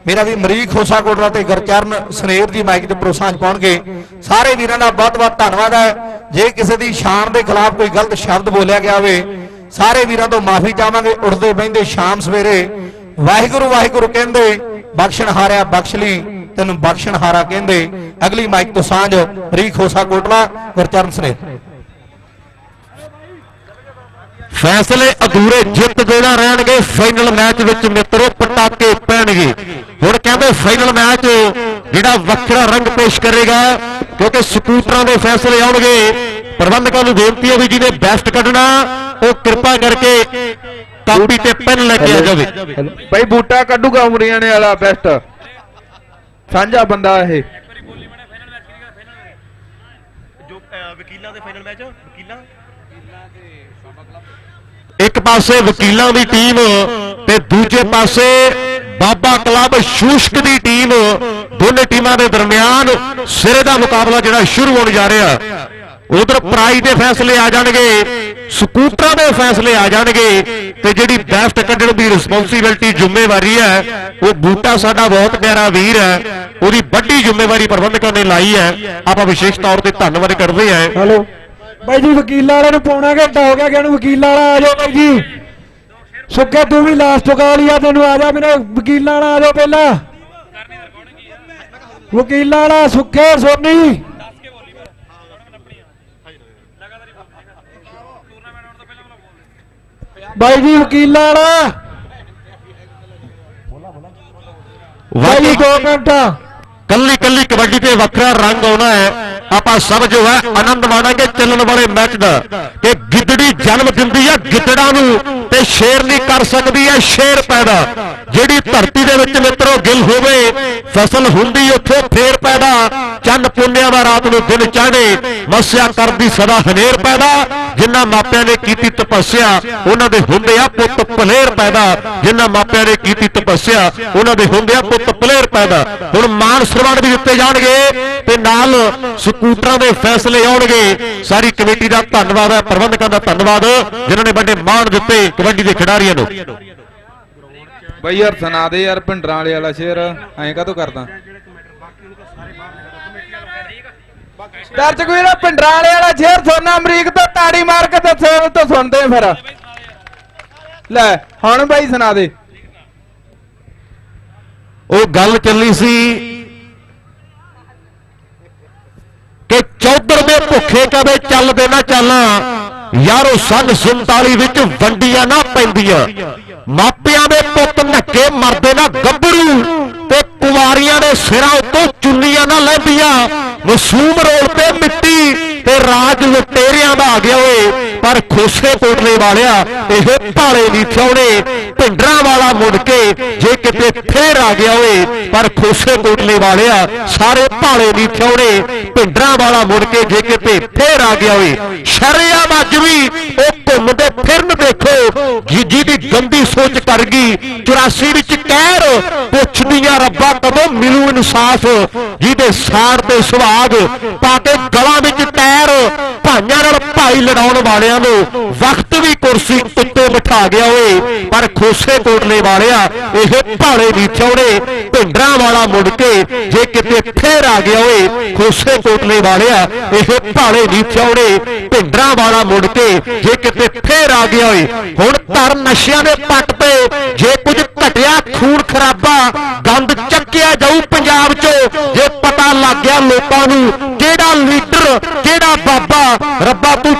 ਮੇਰਾ ਵੀ ਮਰੀਕ ਖੋਸਾ ਕੋਟਰਾ ਤੇ ਗਰਚਰਨ ਸਨੇਰ ਦੀ ਮਾਈਕ ਤੇ ਪ੍ਰੋਸਾਂਝ ਪਾਉਣਗੇ। ਸਾਰੇ ਵੀਰਾਂ ਦਾ ਬਹੁਤ ਬਹੁਤ ਧੰਨਵਾਦ ਹੈ। ਜੇ ਕਿਸੇ ਦੀ ਸ਼ਾਨ ਦੇ ਖਿਲਾਫ ਕੋਈ ਗਲਤ ਸ਼ਬਦ ਬੋਲਿਆ ਗਿਆ ਹੋਵੇ, ਸਾਰੇ ਵੀਰਾਂ ਤੋਂ ਮਾਫੀ ਚਾਹਾਂਗੇ। ਉੱਠਦੇ ਬਹਿੰਦੇ ਸ਼ਾਮ ਸਵੇਰੇ, ਵਾਹਿਗੁਰੂ ਵਾਹਿਗੁਰੂ ਕਹਿੰਦੇ, ਬਖਸ਼ਣ ਹਾਰਿਆ ਬਖਸ਼ ਲਈ, ਤੈਨੂੰ ਬਖਸ਼ਣ ਹਾਰਾ ਕਹਿੰਦੇ। ਅਗਲੀ ਮਾਈਕ ਤੋਂ ਸਾਂਝ ਮਰੀਕ ਖੋਸਾ ਕੋਟਲਾ ਗੁਰਚਰਨ ਸਨੇਰ। ਫੈਸਲੇ ਅਧੂਰੇ ਜਿੱਤ ਜਿਹੜਾ ਰਹਿਣਗੇ ਫਾਈਨਲ ਮੈਚ ਵਿੱਚ ਮਿੱਤਰੋ ਪਟਾਕੇ ਪੈਣਗੇ। ਹੁਣ ਕਹਿੰਦੇ ਫਾਈਨਲ ਮੈਚ ਜਿਹੜਾ ਵੱਖਰਾ ਰੰਗ ਪੇਸ਼ ਕਰੇਗਾ ਕਿਉਂਕਿ ਸਕੂਟਰਾਂ ਦੇ ਫੈਸਲੇ ਆਉਣਗੇ। ਪ੍ਰਬੰਧਕਾਂ ਨੂੰ ਬੇਨਤੀ ਹੈ ਵੀ ਜਿਹਨੇ ਬੈਸਟ ਕੱਢਣਾ ਉਹ ਕਿਰਪਾ ਕਰਕੇ ਕਾਪੀ ਤੇ ਪੈਨ ਲੈ ਕੇ ਆ ਜਾਵੇ। ਭਾਈ ਬੂਟਾ ਕੱਢੂਗਾ ਉਮਰੀਆਣੇ ਵਾਲਾ ਬੈਸਟ ਸਾਂਝਾ ਬੰਦਾ ਇਹ। ਜੋ ਵਕੀਲਾਂ ਦੇ ਫਾਈਨਲ ਮੈਚ ਵਕੀਲਾਂ? ਇੱਕ ਪਾਸੇ ਵਕੀਲਾਂ ਦੀ ਟੀਮ ਤੇ ਦੂਜੇ ਪਾਸੇ ਬਾਬਾ ਕਲੱਬ ਸ਼ੂਸ਼ਕ ਦੀ ਟੀਮ ਦੋਨੇ ਟੀਮਾਂ ਦੇ ਦਰਮਿਆਨ ਸਿਰੇ ਦਾ ਮੁਕਾਬਲਾ ਜਿਹੜਾ ਸ਼ੁਰੂ ਹੋਣ ਜਾ ਰਿਹਾ। ਉਧਰ ਪ੍ਰਾਈਜ਼ ਦੇ ਫੈਸਲੇ ਆ ਜਾਣਗੇ ਸਕੂਟਰਾਂ ਦੇ ਫੈਸਲੇ ਆ ਜਾਣਗੇ ਤੇ ਜਿਹੜੀ ਬੈਸਟ ਕੱਢਣ ਦੀ ਰਿਸਪੌਂਸਿਬਿਲਟੀ ਜ਼ਿੰਮੇਵਾਰੀ ਹੈ ਉਹ ਬੂਟਾ ਸਾਡਾ ਬਹੁਤ ਪਿਆਰਾ ਵੀਰ ਹੈ ਉਹਦੀ ਵੱਡੀ ਜ਼ਿੰਮੇਵਾਰੀ ਪ੍ਰਬੰਧਕਾਂ ਨੇ ਲਾਈ ਹੈ। ਆਪਾਂ ਵਿਸ਼ੇਸ਼ ਤੌਰ ਤੇ ਧੰਨਵਾਦ ਕਰਦੇ ਹਾਂ। ਹਲੋ। ਬਾਈ ਜੀ, ਵਕੀਲਾਂ ਵਾਲੇ ਨੂੰ ਪੌਣਾ ਘੰਟਾ ਹੋ ਗਿਆ ਕਿ ਇਹਨੂੰ ਵਕੀਲਾਂ ਵਾਲਾ ਆ ਜਾਓ ਬਾਈ ਜੀ। ਸੁੱਕੇ ਤੂੰ ਵੀ ਲਾਸਟ ਪਕਾ ਲਿਆ ਤੈਨੂੰ ਆ ਜਾ ਮੇਰੇ ਵਕੀਲਾਂ ਵਾਲਾ ਆ ਜਾਓ ਪਹਿਲਾਂ। ਵਕੀਲਾਂ ਵਾਲਾ ਸੁੱਕੇ ਸੋਨੀ। ਬਾਈ ਜੀ, ਵਕੀਲਾਂ ਵਾਲਾ। ਬਾਈ ਜੀ 2 ਘੰਟਾ। ਕੱਲੀ ਕੱਲੀ ਕਬੱਡੀ ਤੇ ਵੱਖਰਾ ਰੰਗ ਆਉਣਾ ਹੈ। ਆਪਾਂ ਸਭ ਜੋ ਹੈ ਆਨੰਦ ਮਾਣਾਂਗੇ ਚੱਲਣ ਵਾਲੇ ਮੈਚ ਦਾ। ਕਿ ਗਿੱਦੜੀ ਜਨਮ ਦਿੰਦੀ ਹੈ, ਗਿੱਦੜਾਂ ਨੂੰ ਤੇ ਸ਼ੇਰ ਨਹੀਂ ਕਰ ਸਕਦੀ ਹੈ, ਸ਼ੇਰ ਪੈਦਾ। ਜਿਹੜੀ ਧਰਤੀ ਦੇ ਵਿੱਚ ਮਿੱਤਰੋ ਗਿਲ ਹੋਵੇ, ਫਸਲ ਹੁੰਦੀ ਉੱਥੇ, ਫੇਰ ਪੈਦਾ। ਚੰਨ ਪੁੰਨਿਆਂ ਦਾ ਰਾਤ ਨੂੰ ਦਿਨ ਚੜ੍ਹੇ ਮੱਸਿਆ ਕਰਦੀ ਸਦਾ ਹਨੇਰ ਪੈਦਾ। ਜਿਨ੍ਹਾਂ ਮਾਪਿਆਂ ਨੇ ਕੀਤੀ ਤਪੱਸਿਆ, ਉਹਨਾਂ ਦੇ ਹੁੰਦੇ ਆ ਪੁੱਤ ਪਲੇਰ ਪੈਦਾ। ਜਿਨ੍ਹਾਂ ਮਾਪਿਆਂ ਨੇ ਕੀਤੀ ਤਪੱਸਿਆ, ਉਹਨਾਂ ਦੇ ਹੁੰਦੇ ਆ ਪੁੱਤ ਭਲੇਰ ਪੈਦਾ। ਹੁਣ ਮਾਨ ਸਨਮਾਨ ਵੀ ਦਿੱਤੇ ਜਾਣਗੇ ਤੇ ਨਾਲ ਸਕੂਟਰਾਂ ਦੇ ਫੈਸਲੇ ਆਉਣਗੇ। ਸਾਰੀ ਕਮੇਟੀ ਦਾ ਧੰਨਵਾਦ ਹੈ ਪ੍ਰਬੰਧਕਾਂ ਦਾ ਧੰਨਵਾਦ ਜਿਨ੍ਹਾਂ ਨੇ ਵੱਡੇ ਮਾਣ ਦਿੱਤੇ ਕਬੱਡੀ ਦੇ ਖਿਡਾਰੀਆਂ ਨੂੰ। ਬਈ ਯਾਰ ਸੁਣਾ ਦੇ ਯਾਰ ਭਿੰਡਰਾਂ ਵਾਲੇ ਵਾਲਾ ਸ਼ੇਰ। ਐਂ ਕਾਹਤੋਂ ਕਰਦਾ? ਦਰਸ਼ਕ ਵੀਰੋ ਪਿੰਡਰਾਂ ਵਾਲੇ ਵਾਲਾ ਸ਼ੇਰ ਸੋਨਾ ਅਮਰੀਕ ਤੋਂ ਤਾੜੀ ਮਾਰ ਕੇ ਤੇ ਸੇਵ ਤੋਂ ਸੁਣਦੇ ਫਿਰ। ਲੈ ਹੁਣ ਬਾਈ ਸੁਣਾ ਦੇ। ਉਹ ਗੱਲ ਚੱਲੀ ਸੀ ਕਿ ਚੌਧਰ ਦੇ ਕਦੇ ਚੱਲਦੇ ਨਾ ਚੱਲਾਂ। ਯਾਰੋ, ਸੰਨ 47 ਵਿੱਚ ਵੰਡੀਆਂ ਨਾ ਪੈਂਦੀਆਂ। ਮਾਪਿਆਂ ਦੇ ਪੁੱਤ ਨੱਕੇ ਮਰਦੇ ਨਾ ਗੱਭਰੂ ਤੇ ਕੁਵਾਰੀਆਂ ਦੇ ਸਿਰਾਂ ਉੱਤੋਂ ਚੁੰਨੀਆਂ ਨਾ ਲੈਂਦੀਆਂ। ਮਸੂਮ ਰੋਡ ਤੇ ਮਿੱਟੀ ਤੇ ਰਾਜ ਲੁਟੇਰਿਆਂ ਦਾ ਆ ਗਿਆ ਓਏ, ਪਰ ਖੋਸੇ ਕੋਟਲੇ ਵਾਲਿਆ, ਇਹ ਭਾਲੇ ਨਹੀਂ ਥਿਉਣੇ ਭਿੰਡਰਾਂ ਵਾਲਾ ਮੁੜ ਕੇ ਜੇ ਕਿਤੇ ਫੇਰ ਆ ਗਿਆ ਓਏ, ਪਰ ਖੋਸੇ ਕੋਟਲੇ ਵਾਲਿਆ, ਸਾਰੇ ਭਾਲੇ ਨਹੀਂ ਥਿਉਣੇ ਭਿੰਡਰਾਂ ਵਾਲਾ ਮੁੜ ਕੇ ਜੇ ਕਿਤੇ ਫੇਰ ਆ ਗਿਆ ਓਏ। ਸ਼ਰਿਆਮ ਅੱਜ ਵੀ ਉਹ ਘੁੰਮਦੇ ਫਿਰਨ ਦੇਖੋ, ਜੀ ਦੀ ਗੰਦੀ ਸੋਚ ਕਰ ਗਈ 84 ਵਿੱਚ ਕਹਿਰ ਪੁੱਛਦੀਆਂ ਰੱਬਾ ਕਦੋਂ ਮਿਲੂ ਇਨਸਾਫ, ਜਿਹਦੇ ਸਾੜ ਤੇ ਸੁਹਾਗ ਪਾ ਕੇ ਗਲਾ ਵਿੱਚ ਲੜਾਉਣ ਵਾਲਿਆਂ ਨੂੰ ਵਕਤ ਵੀ ਕੁਰਸੀ ਉੱਤੇ ਬਿਠਾ ਗਿਆ ਓਏ, ਪਰ ਖੋਸੇ ਕੋਟਲੇ ਵਾਲਿਆ ਇਹ ਭਾਲੇ ਵੀ ਚੌੜੇ ਭਿੰਡਰਾਂ ਵਾਲਾ ਮੁੜ ਕੇ ਜੇ ਕਿਤੇ ਫੇਰ ਆ ਗਿਆ ਓਏ ਖੋਸੇ ਕੋਟਲੇ ਵਾਲਿਆ ਇਹ ਭਾਲੇ ਵੀ ਚੌੜੇ ਭਿੰਡਰਾਂ ਵਾਲਾ ਮੁੜ ਕੇ ਜੇ ਕਿਤੇ ਫੇਰ ਆ ਗਿਆ ਓਏ, ਹੁਣ ਧਰ ਨਸ਼ਿਆਂ ਦੇ ਪੱਟ ਤੇ ਜੇ ਕੁਝ ਘਟਿਆ ਖੂਨ ਖਰਾਬਾ, ਗੰਦ ਚੱਕਿਆ ਜਾਊ ਪੰਜਾਬ 'ਚੋਂ, ਜੇ ਪਤਾ ਲੱਗ ਗਿਆ ਲੋਕਾਂ ਨੂੰ ਕਿਹੜਾ ਲੀਡਰ, ਕਿਹੜਾ ਬਾਬਾ, ਰੱਬਾ ਤੂੰ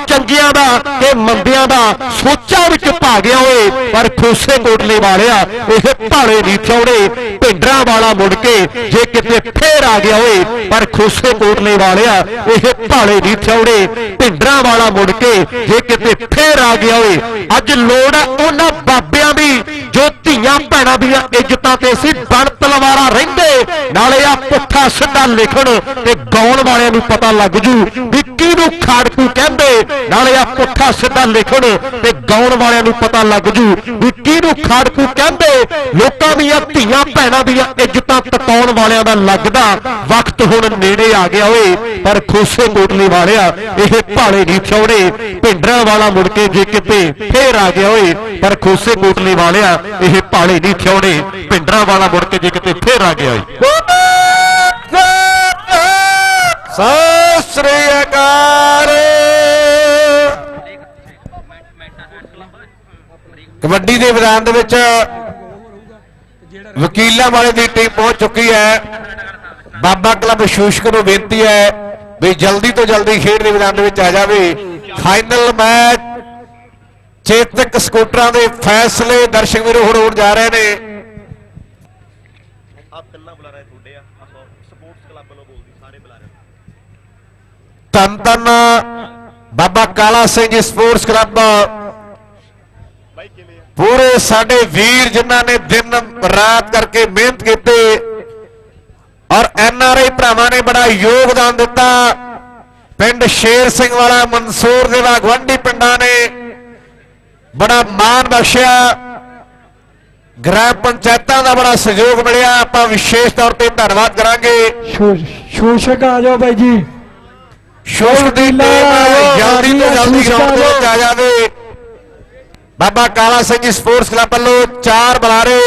ਤੇ ਦਾ ਸੋਚਾਂ ਵਿੱਚ ਭਾਗਿਆ ਓਏ, ਪਰ ਖੋਸੇ ਕੋਟਲੇ ਵਾਲਿਆ, ਇਹ ਭਾਲੇ ਨਹੀਂ ਚੌੜੇ ਭਿੰਡਰਾਂ ਵਾਲਾ ਮੁੜ ਕੇ ਜੇ ਕਿਤੇ ਫੇਰ ਆ ਗਿਆ ਓਏ, ਪਰ ਖੋਸੇ ਕੋਟਲੇ ਵਾਲਿਆ, ਇਹ ਭਾਲੇ ਨਹੀਂ ਚੌੜੇ ਭਿੰਡਰਾਂ ਵਾਲਾ ਮੁੜ ਕੇ ਜੇ ਕਿਤੇ ਫੇਰ ਆ ਗਿਆ ਓਏ, ਅੱਜ ਲੋੜ ਹੈ ਉਹਨਾਂ ਬਾਬਿਆਂ ਦੀ ਜੋ ਧੀਆਂ ਭੈਣਾਂ ਦੀਆਂ ਇੱਜ਼ਤਾਂ ਤੇ ਸੀ ਬਣ ਤਲਵਾਰਾਂ ਰਹਿੰਦੇ। ਨਾਲੇ ਆ ਪੁੱਠਾ ਸਿੱਧਾ ਲਿਖਣ ਤੇ ਗਾਉਣ ਵਾਲਿਆਂ ਨੂੰ ਪਤਾ ਲੱਗ ਜੂ ਵੀ ਕਿਹਨੂੰ ਖਾੜਕੂ ਕਹਿੰਦੇ। ਨਾਲੇ ਆ ਪੁੱਠਾ ਸਿੱਧਾ ਲਿਖਣ ਤੇ ਗਾਉਣ ਵਾਲਿਆਂ ਨੂੰ ਪਤਾ ਲੱਗ ਜੂ ਵੀ ਕਿਹਨੂੰ ਖਾੜਕੂ ਕਹਿੰਦੇ। ਲੋਕਾਂ ਦੀਆਂ ਧੀਆਂ ਭੈਣਾਂ ਦੀਆਂ ਇੱਜ਼ਤਾਂ ਟਟਾਉਣ ਵਾਲਿਆਂ ਦਾ ਲੱਗਦਾ ਵਕਤ ਹੁਣ ਨੇੜੇ ਆ ਗਿਆ ਓਏ। ਪਰ ਖੋਸੇ ਕੋਟਲੀ ਵਾਲਿਆ, ਇਹ ਭਾਲੇ ਨਹੀਂ ਛੋੜੇ ਭਿੰਡਰਾਂ ਵਾਲਾ ਮੁੜ ਕੇ ਜੇ ਕਿਤੇ ਫੇਰ ਆ ਗਿਆ ਓਏ। ਪਰ ਖੋਸੇ ਕੋਟਲੀ ਵਾਲਿਆ, ਇਹ ਭਾਲੇ ਨਹੀਂ ਛੋੜੇ ਭਿੰਡਰਾਂ ਵਾਲਾ ਮੁੜ ਕੇ ਜੇ ਕਿਤੇ ਫੇਰ ਆ ਗਿਆ ਸਤਿ ਸ੍ਰੀ ਅਕਾਲ। ਕਬੱਡੀ ਦੇ ਮੈਦਾਨ ਦੇ ਵਿੱਚ ਵਕੀਲਾਂ ਵਾਲੇ ਦੀ ਟੀਮ ਪਹੁੰਚ ਚੁੱਕੀ ਹੈ। ਬਾਬਾ ਕਲੱਬ ਸ਼ੂਸ਼ਕ ਨੂੰ ਬੇਨਤੀ ਹੈ ਵੀ ਜਲਦੀ ਤੋਂ ਜਲਦੀ ਖੇਡ ਦੇ ਮੈਦਾਨ ਦੇ ਵਿੱਚ ਆ ਜਾਵੇ। ਫਾਈਨਲ ਮੈਚ ਚੇਤਕ ਸਕੂਟਰਾਂ ਦੇ ਫੈਸਲੇ ਦਰਸ਼ਕ ਵੀਰੋ ਹੁਣ ਹੋਣ ਜਾ ਰਹੇ ਨੇ। ਆਪ ਤਿੰਨਾਂ ਬੁਲਾਰੇ ਤੁਹਾਡੇ ਆ। ਆਹ ਸਪੋਰਟਸ ਕਲੱਬ ਵੱਲੋਂ ਬੋਲਦੀ ਸਾਰੇ ਬੁਲਾਰੇ ਧੰਨ ਧੰਨ ਬਾਬਾ ਕਾਲਾ ਸਿੰਘ ਜੀ ਸਪੋਰਟਸ ਕਲੱਬ। ਪੂਰੇ ਸਾਡੇ ਵੀਰ ਜਿਨ੍ਹਾਂ ਨੇ ਦਿਨ ਰਾਤ ਕਰਕੇ ਮਿਹਨਤ ਕੀਤੀ ਔਰ ਐਨ ਆਰ ਆਈ ਭਰਾਵਾਂ ਨੇ ਬੜਾ ਯੋਗਦਾਨ ਦਿੱਤਾ। ਪਿੰਡ ਸ਼ੇਰ ਸਿੰਘ ਵਾਲਾ ਮਨਸੂਰ ਦੇ ਵਾ ਗਵੰਡੀ ਪਿੰਡਾਂ ਨੇ ਬੜਾ ਮਾਣ ਬਖਸ਼ਿਆ। ਗ੍ਰਾਮ ਪੰਚਾਇਤਾਂ ਦਾ ਬੜਾ ਸਹਿਯੋਗ ਮਿਲਿਆ। ਆਪਾਂ ਵਿਸ਼ੇਸ਼ ਤੌਰ ਤੇ ਧੰਨਵਾਦ ਕਰਾਂਗੇ। ਸ਼ੂਸ਼ਕ ਆ ਜਾਓ ਬਾਈ ਜੀ। ਸ਼ੋਕ ਦੀ ਜਲਦੀ ਤੋਂ ਜਲਦੀ ਗਰਾਊਂਡ ਵਿੱਚ ਆ ਜਾਵੇ। ਬਾਬਾ ਕਾਲਾ ਸਿੰਘ ਜੀ ਸਪੋਰਟਸ ਕਲੱਬ ਵੱਲੋਂ ਚਾਰ ਬੁਲਾਰੇ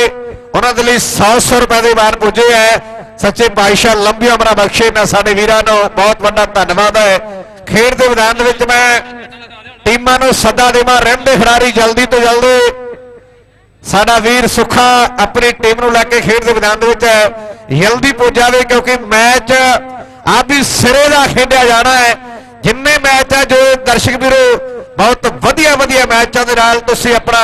ਉਹਨਾਂ ਦੇ ਲਈ 100 ਰੁਪਏ ਦੇ ਮਾਨ ਪੁੱਜੇ ਹੈ ਸੱਚੇ ਪਾਤਸ਼ਾਹ ਲੰਬੀ ਉਮਰਾਂ ਬਖਸ਼ੇ ਨਾ ਸਾਡੇ ਵੀਰਾਂ ਨੂੰ। ਬਹੁਤ ਵੱਡਾ ਧੰਨਵਾਦ ਹੈ ਖੇਡ ਦੇ ਮੈਦਾਨ ਦੇ ਵਿੱਚ ਮੈਂ ਟੀਮਾਂ ਨੂੰ ਸੱਦਾ ਦੇਵਾਂ, ਰਹਿੰਦੇ ਖਿਡਾਰੀ ਜਲਦੀ ਤੋਂ ਜਲਦੀ। ਸਾਡਾ ਵੀਰ ਸੁੱਖਾ ਆਪਣੀ ਟੀਮ ਨੂੰ ਲੈ ਕੇ ਖੇਡ ਦੇ ਮੈਦਾਨ ਦੇ ਵਿੱਚ ਜਲਦੀ ਪਹੁੰਚ ਜਾਵੇ, ਕਿਉਂਕਿ ਮੈਚ ਆਪ ਸਿਰੇ ਦਾ ਖੇਡਿਆ ਜਾਣਾ ਹੈ। ਜਿੰਨੇ ਮੈਚ ਆ ਜੋ ਦਰਸ਼ਕ ਵੀਰੋ, ਬਹੁਤ ਵਧੀਆ ਵਧੀਆ ਮੈਚਾਂ ਦੇ ਨਾਲ ਤੁਸੀਂ ਆਪਣਾ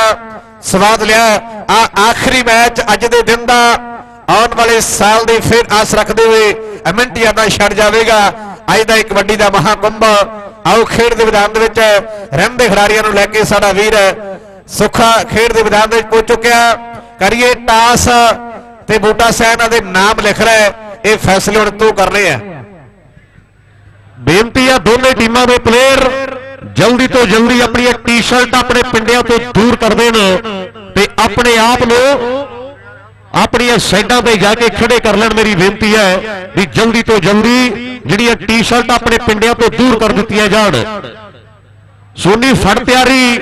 ਸਵਾਦ ਲਿਆ। ਆ ਆਖਰੀ ਮੈਚ ਅੱਜ ਦੇ ਦਿਨ ਦਾ, ਆਉਣ ਵਾਲੇ ਸਾਲ ਦੀ ਫਿਰ ਆਸ ਰੱਖਦੇ ਹੋਏ ਅਮਿੰਟ ਦਾ ਛੱਡ ਜਾਵੇਗਾ। ਅੱਜ ਦਾ ਇੱਕ ਕਬੱਡੀ ਦਾ ਮਹਾਕੁੰਭ ਆਓ ਖੇਡ ਦੇ ਮੈਦਾਨ ਦੇ ਵਿੱਚ ਰਹਿੰਦੇ ਖਿਡਾਰੀਆਂ ਨੂੰ ਲੈ ਕੇ ਸਾਡਾ ਵੀਰ ਸੁੱਖਾ ਖੇਡ ਦੇ ਮੈਦਾਨ ਦੇ ਵਿੱਚ ਪਹੁੰਚ ਚੁੱਕਿਆ। ਕਰੀਏ ਟਾਸ ਤੇ ਬੂਟਾ ਸੈਨਾ ਦੇ ਨਾਮ ਲਿਖ ਰਿਹਾ ਇਹ ਫੈਸਲੇ ਹੁਣ ਤੂੰ ਰਹੇ ਆ। ਬੇਨਤੀ ਆ ਦੋਨੇ ਟੀਮਾਂ ਦੇ ਪਲੇਅਰ ਜਲਦੀ ਤੋਂ ਜਲਦੀ ਆਪਣੀਆਂ ਟੀ-ਸ਼ਰਟ ਆਪਣੇ ਪਿੰਡਿਆਂ ਤੋਂ ਦੂਰ ਕਰ ਦੇਣ ਤੇ ਆਪਣੇ ਆਪ ਨੂੰ ਆਪਣੀਆਂ ਸਾਈਡਾਂ ਤੇ ਜਾ ਕੇ ਖੜੇ ਕਰ ਲੈਣ ਮੇਰੀ ਬੇਨਤੀ ਹੈ ਵੀ ਜਲਦੀ ਤੋਂ ਜਲਦੀ ਜਿਹੜੀਆਂ ਟੀ-ਸ਼ਰਟ ਆਪਣੇ ਪਿੰਡਿਆਂ ਤੋਂ ਦੂਰ ਕਰ ਦਿੱਤੀਆਂ ਜਾਣ। ਸੋਨੀ ਫੜ ਤਿਆਰੀ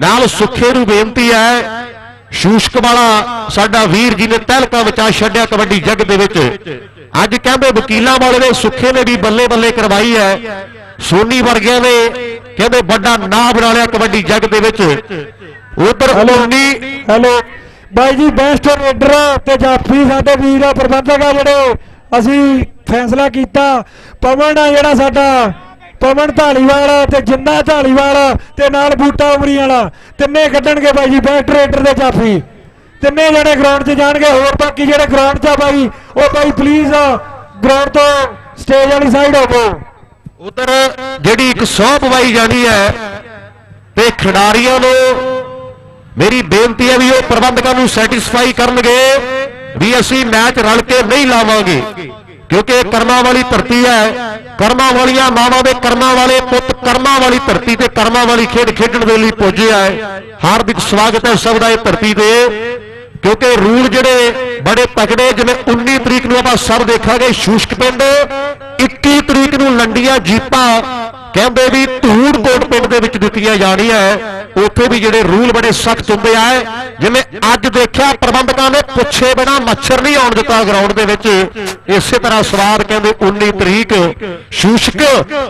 ਨਾਲ ਸੁੱਖੇ ਨੂੰ ਬੇਨਤੀ ਹੈ ਸ਼ੂਸ਼ਕ ਵਾਲਾ ਸਾਡਾ ਵੀਰ ਜੀ ਨੇ ਤਹਿਲਕਾ ਬਚਾ ਛੱਡਿਆ ਕਬੱਡੀ ਜੱਗ ਦੇ ਵਿੱਚ। ਅੱਜ ਕਹਿੰਦੇ ਵਕੀਲਾਂ ਵਾਲੇ ਨੇ ਸੁੱਖੇ ਨੇ ਵੀ ਬੱਲੇ ਬੱਲੇ ਕਰਵਾਈ ਹੈ। ਸੋਨੀ ਵਰਗਿਆਂ ਨੇ ਕਹਿੰਦੇ ਵੱਡਾ ਨਾਂ ਬਣਾ ਲਿਆ ਕਬੱਡੀ ਜੱਗ ਦੇ ਵਿੱਚ। ਉਧਰ ਉਨੀ ਹੈਲੋ। ਬਾਈ ਜੀ ਬੈਸਟ ਰੇਡਰ ਤੇ ਜਾਫੀ ਸਾਡੇ ਵੀਰ ਆ, ਪ੍ਰਬੰਧਕ ਆ ਜਿਹੜੇ। ਅਸੀਂ ਫੈਸਲਾ ਕੀਤਾ, ਪਵਨ ਆ ਜਿਹੜਾ ਸਾਡਾ, ਪਵਨ ਢਾਲੀਵਾਲ ਤੇ ਜਿੰਨਾ ਢਾਲੀਵਾਲ ਤੇ ਨਾਲ ਬੂਟਾ ਉਮਰੀ ਵਾਲਾ, ਤਿੰਨੇ ਕੱਢਣਗੇ ਬਾਈ ਜੀ ਬੈਸਟ ਰੇਡਰ ਤੇ ਜਾਫੀ ਤਿੰਨੇ ਜਿਹੜੇ ਗਰਾਊਂਡ 'ਚ ਜਾਣਗੇ, ਹੋਰ ਬਾਕੀ ਜਿਹੜੇ ਗਰਾਊਂਡ 'ਚ ਆ ਬਾਈ, ਉਹ ਬਾਈ ਪਲੀਜ਼ ਗਰਾਊਂਡ ਤੋਂ ਸਟੇਜ ਵਾਲੀ ਸਾਈਡ ਹੋਵੋ ਉਧਰ ਜਿਹੜੀ ਇੱਕ ਸੌ ਪਵਾਈ ਜਾਂਦੀ ਹੈ, ਤੇ ਖਿਡਾਰੀਆਂ ਨੂੰ ਮੇਰੀ ਬੇਨਤੀ ਹੈ ਵੀ ਉਹ ਪ੍ਰਬੰਧਕਾਂ ਨੂੰ ਸੈਟੀਸਫਾਈ ਕਰਨਗੇ ਵੀ ਅਸੀਂ ਮੈਚ ਰਲ ਕੇ ਨਹੀਂ ਲਾਵਾਂਗੇ। ਕਿਉਂਕਿ ਇਹ ਕਰਮਾਂ ਵਾਲੀ ਧਰਤੀ ਹੈ। ਕਰਮਾਂ ਵਾਲੀਆਂ ਮਾਵਾਂ ਦੇ ਕਰਮਾਂ ਵਾਲੇ ਪੁੱਤ ਕਰਮਾਂ ਵਾਲੀ ਧਰਤੀ ਤੇ ਕਰਮਾਂ ਵਾਲੀ ਖੇਡ ਖੇਡਣ ਦੇ ਲਈ ਪੁੱਜਿਆ ਹੈ ਹਾਰਦਿਕ ਸਵਾਗਤ ਹੈ ਸਭ ਦਾ ਇਹ ਧਰਤੀ ਤੇ। ਕਿਉਂਕਿ ਰੂਲ ਜਿਹੜੇ ਬੜੇ ਤਕੜੇ, ਜਿਵੇਂ 19 ਤਰੀਕ ਨੂੰ ਆਪਾਂ ਸਭ ਦੇਖਾਂਗੇ ਸ਼ੂਸ਼ਕ ਪਿੰਡ 21 ਤਰੀਕ ਨੂੰ ਲੰਡੀਆਂ ਜੀਪਾਂ ਕਹਿੰਦੇ ਵੀ ਧੂੜਕੋਟ ਪਿੰਡ ਦੇ ਵਿੱਚ ਦਿੱਤੀਆਂ ਜਾਣੀਆਂ ਉੱਥੇ ਵੀ ਜਿਹੜੇ ਰੂਲ ਬੜੇ ਸਖਤ ਹੁੰਦੇ ਆ। ਜਿਵੇਂ ਅੱਜ ਦੇਖਿਆ ਪ੍ਰਬੰਧਕਾਂ ਨੇ ਪੁੱਛੇ ਬਿਨਾ ਮੱਛਰ ਨਹੀਂ ਆਉਣ ਦਿੱਤਾ ਗਰਾਊਂਡ ਦੇ ਵਿੱਚ। ਇਸੇ ਤਰ੍ਹਾਂ ਸਵਾਰ ਕਹਿੰਦੇ 19 ਤਰੀਕ, ਸ਼ੂਸ਼ਕ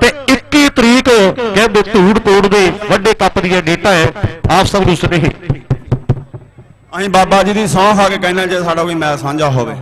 ਤੇ 21 ਤਰੀਕ ਕਹਿੰਦੇ ਧੂੜਕੋਟ ਦੇ ਵੱਡੇ ਕੱਪ ਦੀਆਂ ਡੇਟਾ ਹੈ। ਆਪ ਸਭ ਨੂੰ ਸੁਨੇਹੀ। ਅਸੀਂ ਬਾਬਾ ਜੀ ਦੀ ਸਹੁੰ ਖਾ ਕੇ ਕਹਿੰਦੇ ਜੇ ਸਾਡਾ ਕੋਈ ਮੈਚ ਸਾਂਝਾ ਹੋਵੇ।